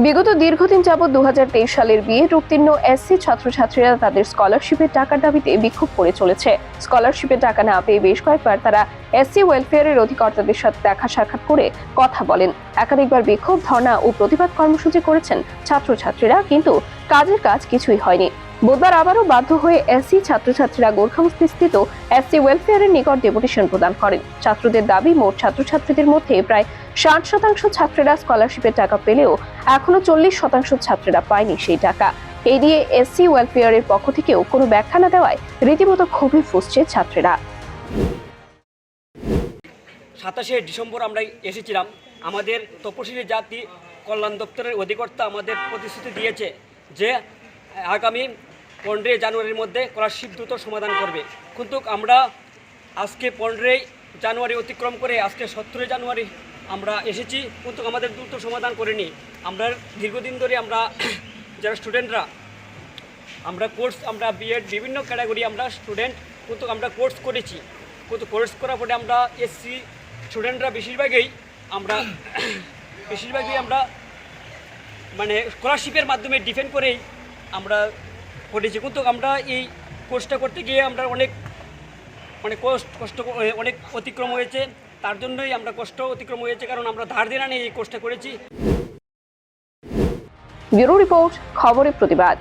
বিগত দীর্ঘদিন যাবৎ দু হাজার তেইশ সালের বিয়ে উত্তীর্ণ এসসি ছাত্রছাত্রীরা তাদের স্কলারশিপের টাকার দাবিতে বিক্ষোভ করে চলেছে। স্কলারশিপের টাকা না পেয়ে বেশ কয়েকবার তারা এসসি ওয়েলফেয়ারের অধিকর্তাদের সাথে দেখা সাক্ষাৎ করে কথা বলেন। একাধিকবার বিক্ষোভ, ধর্ণা ও প্রতিবাদ কর্মসূচি করেছেন ছাত্রছাত্রীরা, কিন্তু কাজের কাজ কিছুই হয়নি। বুধবার আবারও বাধ্য হয়ে এসসি ছাত্রছাত্রীরা গোর্খামস্তি স্থিত এসসি ওয়েলফেয়ারের নিকট ডেপুটেশন প্রদান করেন। ছাত্রদের দাবি, মোট ছাত্রছাত্রীদের মধ্যে প্রায় ষাট শতাংশ ছাত্রীরা স্কলারশিপের টাকা পেলেও এখনও চল্লিশ শতাংশ ছাত্রীরা পায়নি সেই টাকা। এই নিয়ে এসসি ওয়েলফেয়ারের পক্ষ থেকেও কোনো ব্যাখ্যা না দেওয়ায় রীতিমতো ক্ষোভে ফুসছে ছাত্রীরা। সাতাশে ডিসেম্বর আমরা এসেছিলাম। আমাদের তপশিলি জাতি কল্যাণ দপ্তরের অধিকর্তা আমাদের প্রতিশ্রুতি দিয়েছে যে আগামী পনেরোই জানুয়ারির মধ্যে স্কলারশিপ দ্রুত সমাধান করবে। কিন্তু আমরা আজকে পনেরোই জানুয়ারি অতিক্রম করে আজকে সতেরোই জানুয়ারি আমরা এসেছি, কিন্তু আমাদের দ্রুত সমাধান করেনি। আমরা দীর্ঘদিন ধরে আমরা যারা স্টুডেন্টরা, আমরা কোর্স, আমরা বিএড বিভিন্ন ক্যাটাগরি আমরা স্টুডেন্ট, কিন্তু আমরা কোর্স করেছি। কিন্তু কোর্স করার পরে আমরা এসসি স্টুডেন্টরা বেশিরভাগই আমরা বেশিরভাগই আমরা মানে স্কলারশিপের মাধ্যমে ডিফেন্ড করেই আমরা করেছি কিন্তু আমরা এই কোর্সটা করতে গিয়ে আমরা অনেক মানে কষ্ট কষ্ট অনেক অতিক্রম হয়েছে। তার জন্যই আমরা কষ্ট অতিক্রম হয়েছে, কারণ আমরা ধার দেনা নিয়ে এই কোর্সটা করেছি। ব্যুরো রিপোর্ট, খবরের প্রতিবাদ।